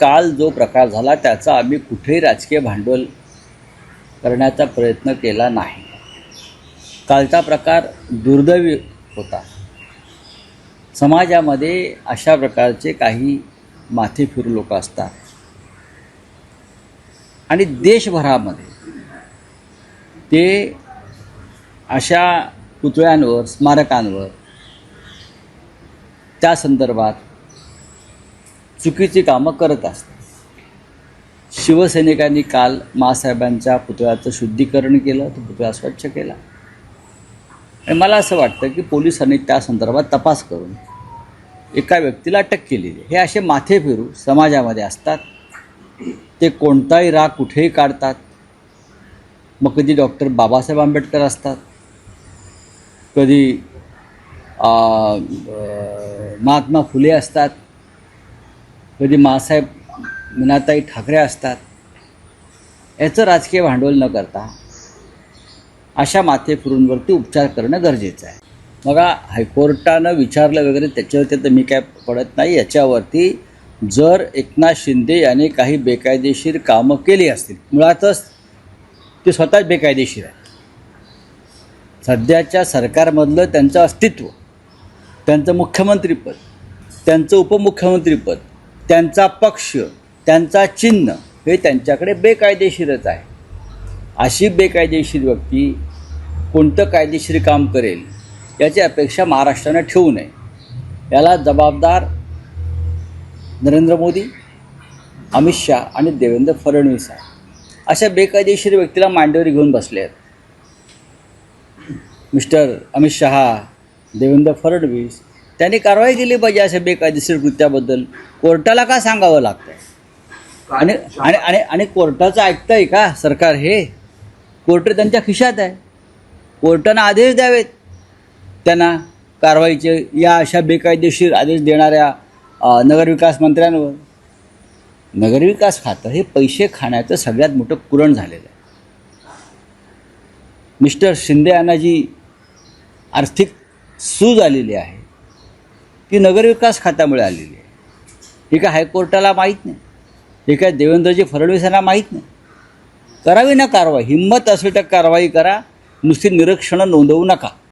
काल जो प्रकार झाला त्याचा आम्ही कुठेही राजकीय भांडवल करण्याचा प्रयत्न केला नाही. कालचा प्रकार दुर्दैवी होता. समाजामध्ये अशा प्रकारचे काही माथे फिरू लोक असतात. आणि देशभरामध्ये ते अशा पुतळ्यांवर स्मारकांवर त्या संदर्भात चुकीची कामं करत असतात. शिवसैनिकांनी काल मासाहेबांच्या पुतळ्याचं शुद्धीकरण केलं तो पुतळा स्वच्छ केला. आणि मला असं वाटतं की पोलिसांनी त्या संदर्भात तपास करून एका व्यक्तीला अटक केलेली हे असे माथे फिरू समाजामध्ये असतात. ते कोणताही राग कुठेही काढतात. मग कधी डॉक्टर बाबासाहेब आंबेडकर असतात. कधी महात्मा फुले असतात. कधी मासाहेब मीनाताई ठाकरे असतात याचं राजकीय भांडवल न करता अशा माथेफिरूंवरती उपचार करणं गरजेचं आहे. मग हायकोर्टानं विचारलं वगैरे त्याच्यावरती तर मी काय पडत नाही. याच्यावरती जर एकनाथ शिंदे याने काही बेकायदेशीर कामं केली असतील मुळातच ते स्वतःच बेकायदेशीर आहे सध्याच्या सरकारमधलं त्यांचं अस्तित्व त्यांचं मुख्यमंत्रीपद त्यांचं उपमुख्यमंत्रीपद त्यांचा पक्ष त्यांचा चिन्ह हे त्यांच्याकडे बेकायदेशीरच आहे. अशी बेकायदेशीर व्यक्ती कोणतं कायदेशीर काम करेल याची अपेक्षा महाराष्ट्रानं ठेवू नये. याला जबाबदार नरेंद्र मोदी अमित शहा आणि देवेंद्र फडणवीस आहे अशा बेकायदेशीर व्यक्तीला मांडीवर घेऊन बसले आहेत. मिस्टर अमित शहा देवेंद्र फडणवीस त्यांनी कारवाई केली पाहिजे अशा बेकायदेशीर कृत्याबद्दल. कोर्टाला का सांगावं लागतं आणि आणि आणि आणि कोर्टाचं ऐकतंय का सरकार हे? कोर्ट त्यांच्या खिशात आहे. कोर्टानं आदेश द्यावेत. त्यांना कारवाईचे या अशा बेकायदेशीर आदेश देणाऱ्या नगरविकास मंत्र्यांवर. नगरविकास खातं हे पैसे खाण्याचं सगळ्यात मोठं कुरण झालेलं आहे. मिस्टर शिंदे यांना जी आर्थिक सूज आलेली आहे. ती नगरविकास खात्यामुळे आलेली आहे. ही काय हायकोर्टाला माहीत नाही? हे काय देवेंद्रजी फडणवीस यांना माहीत नाही? करावी ना कारवाई. हिंमत असेल तर कारवाई करा. नुसती निरीक्षणं नोंदवू नका.